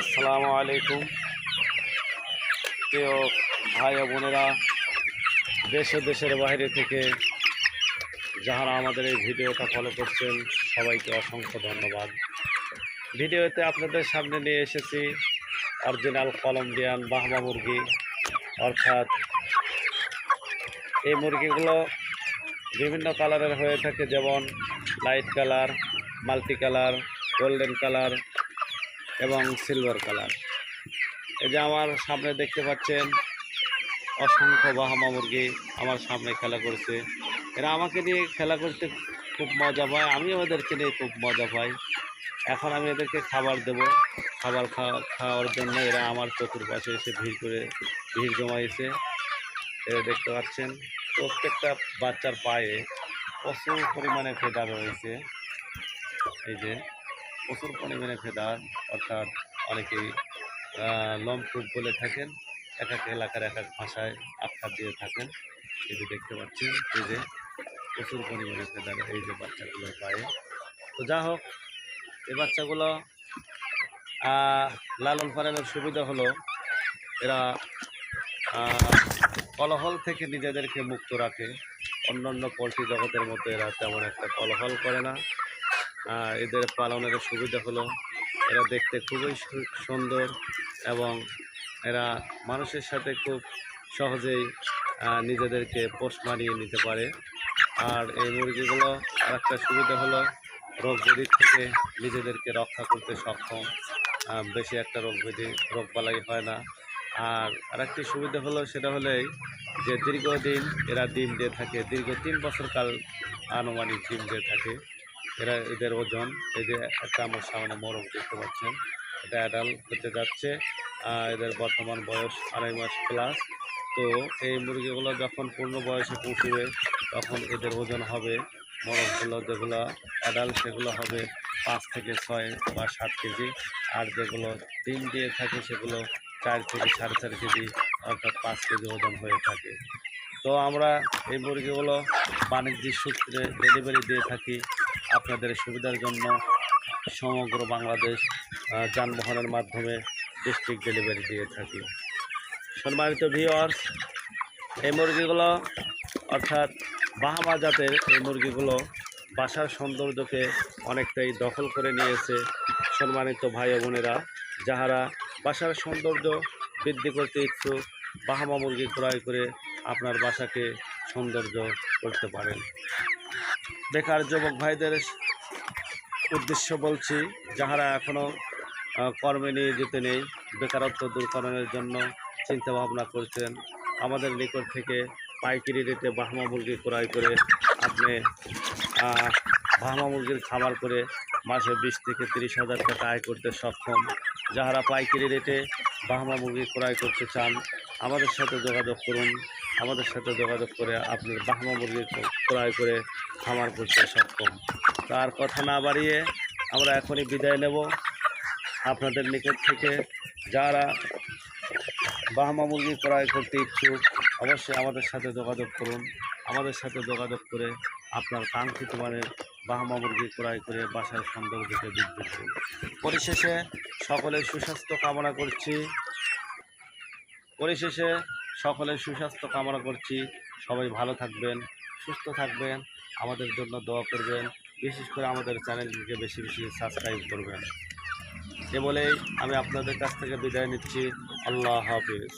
আসসালামু আলাইকুম। প্রিয় ভাই বোনেরা, দেশ দেশের বাইরে থেকে যাহারা আমাদের এই ভিডিওটা ফলো করছেন, সবাইকে অসংখ্য ধন্যবাদ। ভিডিওতে আপনাদের সামনে নিয়ে এসেছি অরিজিনাল কলম্বিয়ান বাহমা মুরগি, অর্থাৎ এই মুরগিগুলো বিভিন্ন কালারের হয়ে থাকে, যেমন light colour multi colour golden colour এবং সিলভার কালার এই যে আমার সামনে দেখতে পাচ্ছেন, অসংখ্য বাহামা মুরগি আমার সামনে খেলা করছে। এরা আমাকে নিয়ে খেলা করতে খুব মজা পায় আমিও ওদেরকে নিয়ে খুব মজা পাই। এখন আমি এদেরকে খাবার দেব। খাবার খাওয়া খাওয়ার জন্য এরা আমার চতুর্পাশে এসে ভিড় করে, ভিড় জমাইছে। এরা দেখতে পাচ্ছেন, প্রত্যেকটা বাচ্চার পায়ে প্রচুর পরিমাণে ফেদার রয়েছে এই যে। প্রচুর পরিমাণে ফেদার অর্থাৎ অনেকেই লমটুপ বলে থাকেন, এক এক এলাকার এক এক ভাষায় আখ্যা দিয়ে থাকেন। এটি দেখতে পাচ্ছেন, এই যে প্রচুর পরিমাণে ফেদার এই যে বাচ্চাগুলো পায়ে। তো যা হোক, এই বাচ্চাগুলো লালন পালনের সুবিধা হলো, এরা কলহল থেকে নিজেদেরকে মুক্ত রাখে। অন্যান্য পোলট্রি জগতের মতো এরা তেমন একটা কলহল করে না। এদের পালনের সুবিধা হলো এরা দেখতে খুবই সুন্দর এবং এরা মানুষের সাথে খুব সহজেই নিজেদেরকে পোষ মানিয়ে নিতে পারে। আর এই মুরগিগুলো আরেকটা সুবিধা হলো, রোগ ব্যাধি থেকে নিজেদেরকে রক্ষা করতে সক্ষম। বেশি একটা রোগ ব্যাধি, রোগ বালাই হয় না। আর আরেকটি সুবিধা হলো, সেটা হলেই যে দীর্ঘদিন এরা ডিম দিয়ে থাকে, দীর্ঘ তিন বছর কাল আনুমানিক ডিম দিয়ে থাকে। এরা এদের ওজন, এই যে একটা আমার সামনে মরম দেখতে পাচ্ছেন, এটা অ্যাডাল্ট হতে যাচ্ছে এদের বর্তমান বয়স আড়াই মাস প্লাস তো এই মুরগিগুলো যখন পূর্ণ বয়সে পৌঁছবে তখন এদের ওজন হবে মরমগুলো যেগুলো অ্যাডাল্ট সেগুলো হবে পাঁচ থেকে ছয় বা সাত কেজি। আর যেগুলো ডিম দিয়ে থাকে, সেগুলো চার থেকে সাড়ে চার কেজি, অর্থাৎ পাঁচ কেজি ওজন হয়ে থাকে। তো আমরা এই মুরগিগুলো বাণিজ্যিক সূত্রে ডেলিভারি দিয়ে থাকি। আপনাদের সুবিধার জন্য সমগ্র বাংলাদেশ যানবাহনের মাধ্যমে ডিস্ট্রিক্ট ডেলিভারি দিয়ে থাকি। সম্মানিত ভিওয়ার্স এই মুরগিগুলো, অর্থাৎ বাহামা জাতের এই মুরগিগুলো বাসার সৌন্দর্যকে অনেকটাই দখল করে নিয়েছে সম্মানিত ভাই বোনেরা, যাহারা বাসার সৌন্দর্য বৃদ্ধি করতে ইচ্ছুক, বাহামা মুরগি ক্রয় করে আপনার বাসাকে সৌন্দর্য করতে পারেন। বেকার যুবক ভাইদের উদ্দেশ্য বলছি, যাহারা এখনও কর্মে নিয়োজিত নেই, বেকারত্ব দূরকরণের জন্য চিন্তা ভাবনা করছেন, আমাদের নিকট থেকে পাইকারি রেটে বাহমা মুরগি ক্রয় করে আপনি বাহামা মুরগির খাবার করে মাসে বিশ থেকে তিরিশ হাজার টাকা আয় করতে সক্ষম। যাহারা পাইকারি রেটে বাহামা মুরগি ক্রয় করতে চান, আমাদের সাথে যোগাযোগ করুন। আমাদের সাথে যোগাযোগ করে আপনি বাহামা মুরগি ক্রয় করে খামার করতে সক্ষম। তার কথা না বাড়িয়ে আমরা এখনই বিদায় নেব। আপনাদের নিকট থেকে যারা বাহামা মুরগি ক্রয় করতে ইচ্ছুক, অবশ্যই আমাদের সাথে যোগাযোগ করুন। আমাদের সাথে যোগাযোগ করে আপনার কাঙ্ক্ষিত মানের বাহামা মুরগি ক্রয় করে বাসার সৌন্দর্যকে বৃদ্ধি পরিশেষে সকলের সুস্বাস্থ্য কামনা করছি। পরিশেষে সকলের সুস্বাস্থ্য কামনা করছি। সবাই ভালো থাকবেন, সুস্থ থাকবেন। আমাদের জন্য দোয়া করবেন। বিশেষ করে আমাদের চ্যানেলটিকে বেশি বেশি সাবস্ক্রাইব করবেন। এ বলেই আমি আপনাদের কাছ থেকে বিদায় নিচ্ছি। আল্লাহ হাফিজ।